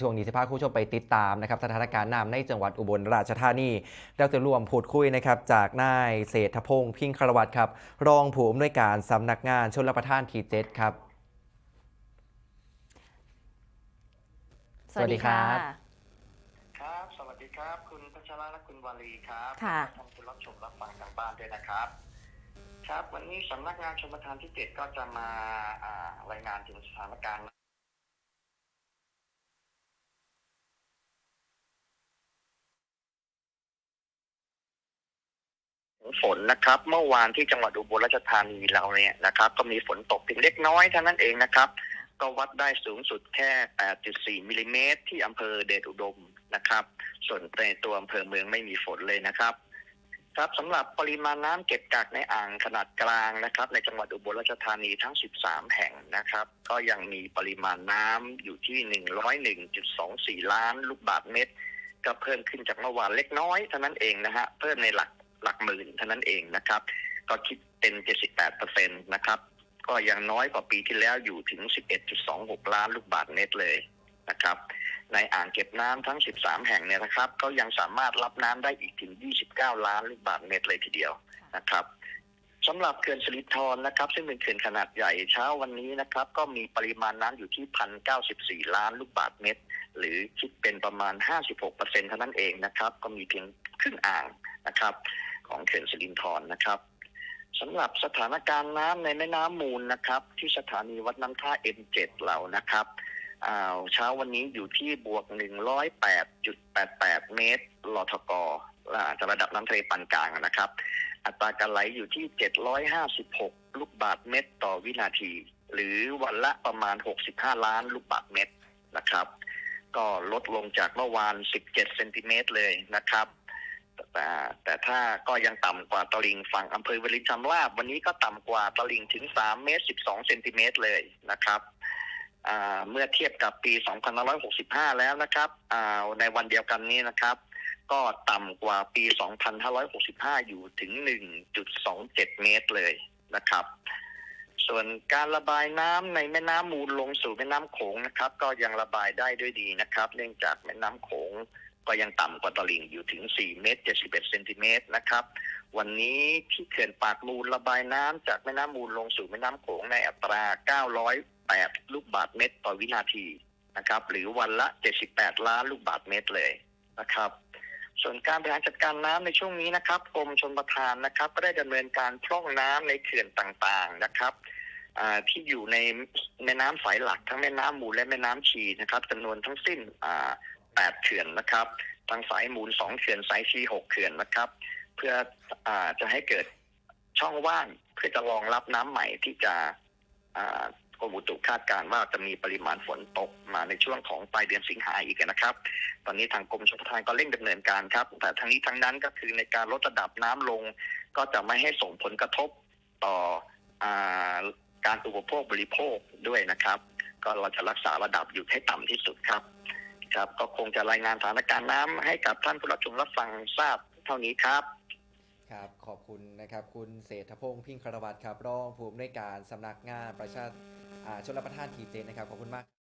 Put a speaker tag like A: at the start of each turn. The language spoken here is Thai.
A: ช่วงนี้สิพาคุณผู้ชมไปติดตามนะครับสถานการณ์น้ำในจังหวัดอุบลราชธานีเราจะรวมพูดคุยนะครับจากนายเศรษฐพงษ์พิงคารวัตรครับ รองผู้อำนวยการสำนักงานชลประทานทีเจ็ดครับ สวัสดีครับ
B: ครับ สวัสดีครับ คุณพัชระและคุณวารีครับ
C: ค่ะ
B: ท่านผู้รับชมรับฟังทางบ้านด้วยนะครับ ครับ วันนี้สำนักงานชมประทานที่เจ็ดก็จะมาอ่ารายงานถึงสถานการณ์ ฝนนะครับ เมื่อวานที่จังหวัดอุบลราชธานีเราเนี่ยนะครับ ก็มีฝนตกเพียงเล็กน้อยเท่านั้นเองนะครับ ก็วัดได้สูงสุดแค่ 8.4 มิลลิเมตรที่อำเภอเดชอุดมนะครับ ส่วนในตัวอำเภอเมืองไม่มีฝนเลยนะครับ ครับสำหรับปริมาณน้ำเก็บกักในอ่างขนาดกลางนะครับ ในจังหวัดอุบลราชธานีทั้ง 13 แห่งนะครับ ก็ยังมีปริมาณน้ำอยู่ที่ 101.24 ล้านลูกบาศก์เมตร ก็เพิ่มขึ้นจากเมื่อวานเล็กน้อยเท่านั้นเองนะฮะเพิ่มในหลัก หลักหมื่นเท่านั้นเองนะครับ ก็คิดเป็น 78เปอร์เซ็นต์นะครับ ก็ยังน้อยกว่าปีที่แล้วอยู่ถึง 11.26 ล้านลูกบาศก์เมตรเลยนะครับ ในอ่างเก็บน้ำทั้ง 13 แห่งเนี่ยนะครับ ก็ยังสามารถรับน้ำได้อีกถึง 29 ล้านลูกบาศก์เมตรเลยทีเดียวนะครับสำหรับเขื่อนสิรินธรนะครับ ซึ่งเป็นเขื่อนขนาดใหญ่เช้าวันนี้นะครับ ก็มีปริมาณน้ำอยู่ที่1,094ล้านลูกบาศก์เมตร หรือคิดเป็นประมาณ56เปอร์เซ็นต์เท่านั้นเองนะครับ ก็มีเพียงครึ่งอ่างนะครับ ของเขื่อนสิรินธรนะครับสำหรับสถานการณ์น้ำในแม่น้ำมูลนะครับ ที่สถานีวัดน้ำท่า M7 เรานะครับอ่าเช้าวันนี้อยู่ที่บวก 108.88 เมตรลทกอาจากระดับน้ำทะเลปานกลางนะครับ อัตราการไหลอยู่ที่ 756 ลูกบาศก์เมตรต่อวินาที หรือวันละประมาณ 65 ล้านลูกบาศก์เมตรนะครับ ก็ลดลงจากเมื่อวาน 17 เซนติเมตรเลยนะครับ แต่แต่ถ้าก็ยังต่ำกว่าตลิงฝั่งอำเภอวลินชำราบวันนี้ก็ต่ำกว่าตลิงถึง 3 เมตร 12 เซนติเมตรเลยนะครับเมื่อเทียบกับปี 2565 แล้วนะครับในวันเดียวกันนี้นะครับ ก็ต่ำกว่าปี 2565 อยู่ถึง 1.27 เมตรเลยนะครับ ส่วนการระบายน้ำในแม่น้ำมูลลงสู่แม่น้ำโขงนะครับ ก็ยังระบายได้ด้วยดีนะครับ เนื่องจากแม่น้ำโขง ก็ยังต่ำกว่าตลิ่งอยู่ถึง 4 เมตร 71เซนติเมตรนะครับ วันนี้ที่เขื่อนปากมูลระบายน้ำจากแม่น้ำมูลลงสู่แม่น้ำโขงในอัตรา 908 ลูกบาศก์เมตรต่อวินาทีนะครับ หรือวันละ 78 ล้านลูกบาศก์เมตรเลยนะครับ ส่วนการบริหารจัดการน้ำในช่วงนี้นะครับกรมชลประทานนะครับ ก็ได้ดำเนินการพร่องน้ำในเขื่อนต่างๆนะครับที่อยู่ในแม่น้ำสายหลักทั้งแม่น้ำมูลและแม่น้ำชีนะครับจำนวนทั้งสิ้น อ่าแปดเขื่อนนะครับ ทางสายมูลสองเขื่อนสายชีหกเขื่อนนะครับ เพื่ออจะให้เกิดช่องว่างเพื่อจะรองรับน้ำใหม่ที่จะกรมอุตุคาดการณ์ว่าจะมีปริมาณฝนตกมาในช่วงของปลายเดือนสิงหาอีกนะครับ ตอนนี้ทางกรมชลประทานก็เร่งดำเนินการครับ แต่ทั้งนี้ทั้งนั้นก็คือในการลดระดับน้ำลง ก็จะไม่ให้ส่งผลกระทบต่ออการอุปโภคบริโภคด้วยนะครับ ก็เราจะรักษาระดับอยู่ให้ต่ำที่สุดครับ ครับ ก็คงจะรายงานสถานการณ์น้ำให้กับท่านผู้รับชมรับฟังทราบเท่านี้ครับ
A: ครับขอบคุณนะครับ คุณเศรษฐพงศ์พิงคารวัตรครับรองผู้อำนวยการสำนักงานประชาอ่าชลประทานทีเจนะครับขอบคุณมาก